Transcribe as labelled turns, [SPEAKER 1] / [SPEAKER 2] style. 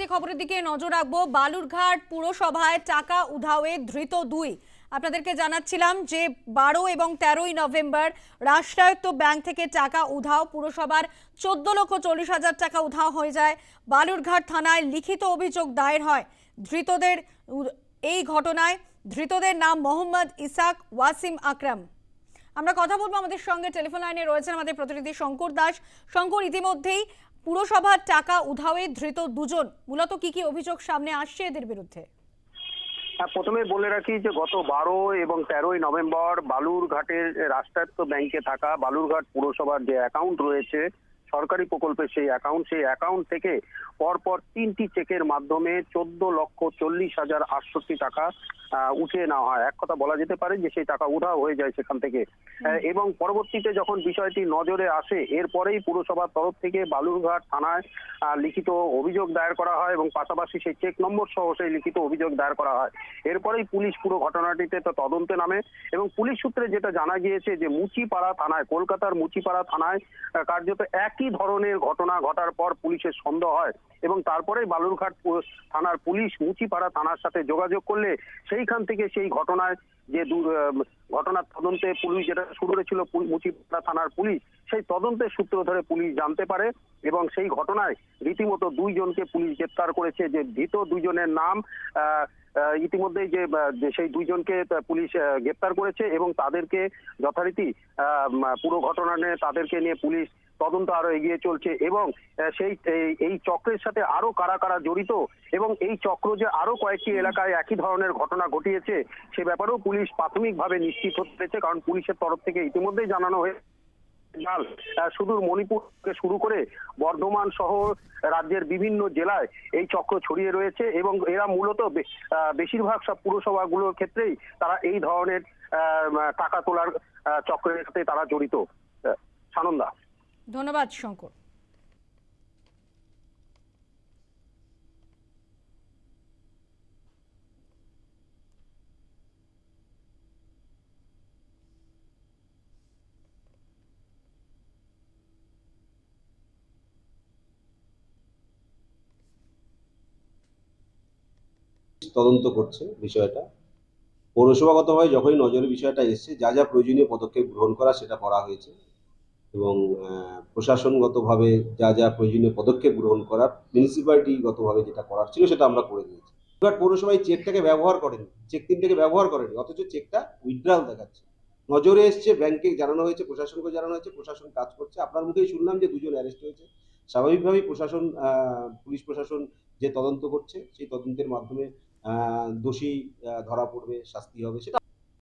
[SPEAKER 1] যে খবরের দিকে নজর রাখব, বালুরঘাট পুরসভায় টাকা উধাওয়ে ধৃত দুই। আপনাদেরকে জানাচ্ছিলাম যে বারো এবং তেরোই নভেম্বর রাষ্ট্রায়ত্ত ব্যাংক থেকে টাকা উধাও পুরসভার চোদ্দ লক্ষ চল্লিশ হাজার টাকা উধাও হয়ে যায়। বালুরঘাট থানায় লিখিত অভিযোগ দায়ের হয়। ধৃতদের এই ঘটনায় ধৃতদের নাম মোহাম্মদ ইসাক ওয়াসিম আকরাম। আমরা কথা বলব আমাদের সঙ্গে। টেলিফোন লাইনে রয়েছেন আমাদের প্রতিনিধি শঙ্কর দাস। শঙ্কর, ইতিমধ্যেই পুরসভার টাকা উধাওয়ে ধৃত দুজন। মূলত কি কি অভিযোগ সামনে আসছে এদের বিরুদ্ধে?
[SPEAKER 2] হ্যাঁ, প্রথমে বলে রাখি যে গত বারো এবং তেরোই নভেম্বর বালুরঘাটের রাষ্ট্রায়ত্ত ব্যাংকে থাকা বালুরঘাট পুরসভার যে অ্যাকাউন্ট রয়েছে সরকারি প্রকল্পের সেই অ্যাকাউন্ট সেই অ্যাকাউন্ট থেকে পরপর তিনটি চেকের মাধ্যমে চোদ্দ লক্ষ চল্লিশ হাজার আটষট্টি টাকা উঠিয়ে নেওয়া হয়। এক কথা বলা যেতে পারে যে সেই টাকা উধাও হয়ে যায় সেখান থেকে। এবং পরবর্তীতে যখন বিষয়টি নজরে আসে এরপরেই পুরসভার তরফ থেকে বালুরঘাট থানায় লিখিত অভিযোগ দায়ের করা হয় এবং পাশাপাশি সেই চেক নম্বর সহ সেই লিখিত অভিযোগ দায়ের করা হয়। এরপরেই পুলিশ পুরো ঘটনাটিতে তো তদন্তে নামে এবং পুলিশ সূত্রে যেটা জানা গিয়েছে যে মুচিপাড়া থানায় কলকাতার মুচিপাড়া থানায় কার্যত একই ধরনের ঘটনা ঘটার পর পুলিশের সন্দেহ হয় এবং তারপরেই বালুরঘাট থানার পুলিশ মুচিপাড়া থানার সাথে যোগাযোগ করলে সেইখান থেকে সেই ঘটনায় যে ঘটনার তদন্তে পুলিশ যেটা শুরু করেছিল মুচিপাড়া থানার পুলিশ, সেই তদন্তের সূত্র ধরে পুলিশ জানতে পারে এবং সেই ঘটনায় রীতিমতো দুইজনকে পুলিশ গ্রেপ্তার করেছে। যে ধৃত দুইজনের নাম ইতিমধ্যেই যে সেই দুইজনকে পুলিশ গ্রেপ্তার করেছে এবং তাদেরকে যথারীতি পুরো ঘটনা নিয়ে তাদেরকে নিয়ে পুলিশ তদন্ত আরও এগিয়ে চলছে এবং সেই এই- চক্রের সাথে আরও কারা কারা জড়িত এবং এই চক্র যে আরও কয়েকটি এলাকায় একই ধরনের ঘটনা ঘটিয়েছে সে ব্যাপারেও পুলিশ প্রাথমিকভাবে নিশ্চিত হতে কারণ পুলিশের তরফ থেকে ইতিমধ্যেই জানানো হয়েছে। জাল আহ, সুদূর মণিপুর থেকে শুরু করে বর্ধমান সহ রাজ্যের বিভিন্ন জেলায় এই চক্র ছড়িয়ে রয়েছে এবং এরা মূলত বেশিরভাগ সব পুরসভাগুলোর ক্ষেত্রেই তারা এই ধরনের আহ, টাকা তোলার চক্রের সাথে তারা জড়িত। সানন্দা।
[SPEAKER 1] ধন্যবাদ, শঙ্কর।
[SPEAKER 3] তদন্ত করছে বিষয়টা। পৌরসভাগতভাবে যখনই নজরে বিষয়টা এসছে, যা যা প্রয়োজনীয় পদক্ষেপ গ্রহণ করা সেটা করা হয়েছে। এবং প্রশাসনগতভাবে যা যা প্রয়োজনীয় পদক্ষেপ গ্রহণ করার মিউনিসিপ্যালিটিগতভাবে যেটা করার ছিল সেটা আমরা করে দিয়েছি। এবার পৌরসভায় চেকটাকে ব্যবহার করেনি চেক তিনটাকে ব্যবহার করেনি, অথচ চেকটা উইথড্রাল দেখাচ্ছে। নজরে এসছে ব্যাংকে জানানো হয়েছে, প্রশাসনকে জানানো হয়েছে, প্রশাসন কাজ করছে। আপনার মুখেই শুনলাম যে দুজন অ্যারেস্ট হয়েছে। স্বাভাবিকভাবেই প্রশাসন পুলিশ প্রশাসন যে তদন্ত করছে, সেই তদন্তের মাধ্যমে দোষী ধরা পড়বে, শাস্তি হবে, সেটা